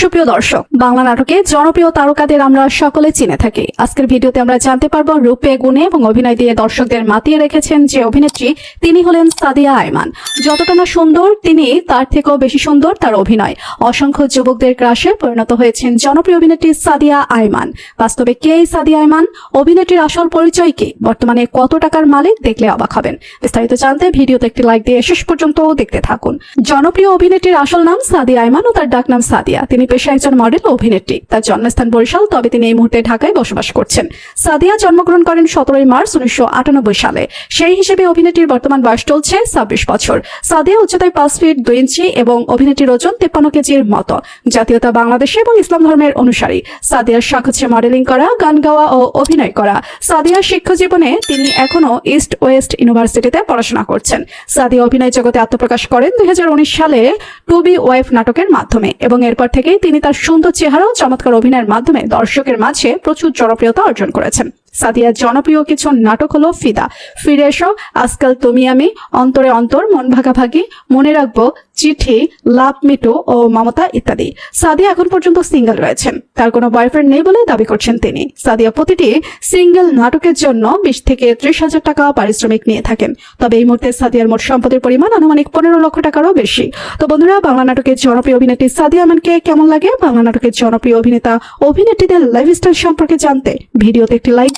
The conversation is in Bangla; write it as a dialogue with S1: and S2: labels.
S1: সুপ্রিয় দর্শক, বাংলা নাটকে জনপ্রিয় তারকাদের আমরা সকলে চিনে থাকি। আজকের ভিডিওতে আমরা জানতে পারব রূপে গুণে এবং অভিনয় দিয়ে দর্শকদের মাতিয়ে রেখেছেন যে অভিনেত্রী, তিনি হলেন সাদিয়া আয়মান। যতটা না সুন্দর, তিনি তার থেকেও বেশি সুন্দর তার অভিনয়। অসংখ্য যুবকদের ক্রাশে পরিণত হয়েছেন জনপ্রিয় অভিনেত্রী সাদিয়া আয়মান। বাস্তবে কে এই সাদিয়া আয়মান? অভিনেত্রীর আসল পরিচয় কি? বর্তমানে কত টাকার মালিক দেখলে অবাক হবেন। বিস্তারিত জানতে ভিডিওতে একটি লাইক দিয়ে শেষ পর্যন্ত দেখতে থাকুন। জনপ্রিয় অভিনেত্রীর আসল নাম সাদিয়া আয়মান ও তার ডাকনাম সাদিয়া। তিনি পেশায় একজন মডেল ও অভিনেত্রী। তার জন্মস্থান বরিশাল, তবে তিনি এই মুহূর্তে ঢাকায় বসবাস করছেন। সাদিয়া জন্মগ্রহণ করেন সতেরোই মার্চ উনিশশো আটানব্বই সালে। সেই হিসেবে অভিনেত্রীর বর্তমান বয়স চলছে ছাব্বিশ বছর। সাদিয়া উচ্চতায় পাঁচ ফিট দুই ইঞ্চি এবং অভিনেত্রীর ওজন তেপ্পান্ন কেজির মতো। জাতীয়তা বাংলাদেশে এবং ইসলাম ধর্মের অনুসারী। সাদিয়ার শখ হচ্ছে মডেলিং করা, গান গাওয়া ও অভিনয় করা। সাদিয়ার শিক্ষা জীবনে তিনি এখনও ইস্ট ওয়েস্ট ইউনিভার্সিটিতে পড়াশোনা করছেন। সাদিয়া অভিনয় জগতে আত্মপ্রকাশ করেন দুই হাজার উনিশ সালে টু বি ওয়াইফ নাটকের মাধ্যমে এবং এরপর থেকেই তিনি তার সুন্দর চেহারা ও চমৎকার অভিনয়ের মাধ্যমে দর্শকের মাঝে প্রচুর জনপ্রিয়তা অর্জন করেছেন। সাদিয়ার জনপ্রিয় কিছু নাটক হলো ফিদা। ফিরে এসো, আজকাল তুমি আমি, অন্তরে অন্তর, মন ভাগাভাগি, মনে রাখব, চিঠি, লাভ মিটু ও মমতা ইত্যাদি। সাদিয়া এখন পর্যন্ত সিঙ্গেল রয়েছেন তার কোনো বয়ফ্রেন্ড নেই বলে দাবি করছেন তিনি। সাদিয়া প্রতিটি সিঙ্গেল নাটকের জন্য বিশ থেকে ত্রিশ হাজার টাকা পারিশ্রমিক নিয়ে থাকেন। তবে এই মুহূর্তে সাদিয়ার মোট সম্পদের পরিমাণ আনুমানিক পনেরো লক্ষ টাকারও বেশি। তো বন্ধুরা, বাংলা নাটকের জনপ্রিয় অভিনেত্রী সাদিয়া আমানকে কেমন লাগে? বাংলা নাটকের জনপ্রিয় অভিনেতা, অভিনেত্রীদের লাইফস্টাইল সম্পর্কে জানতে ভিডিওতে একটি লাইক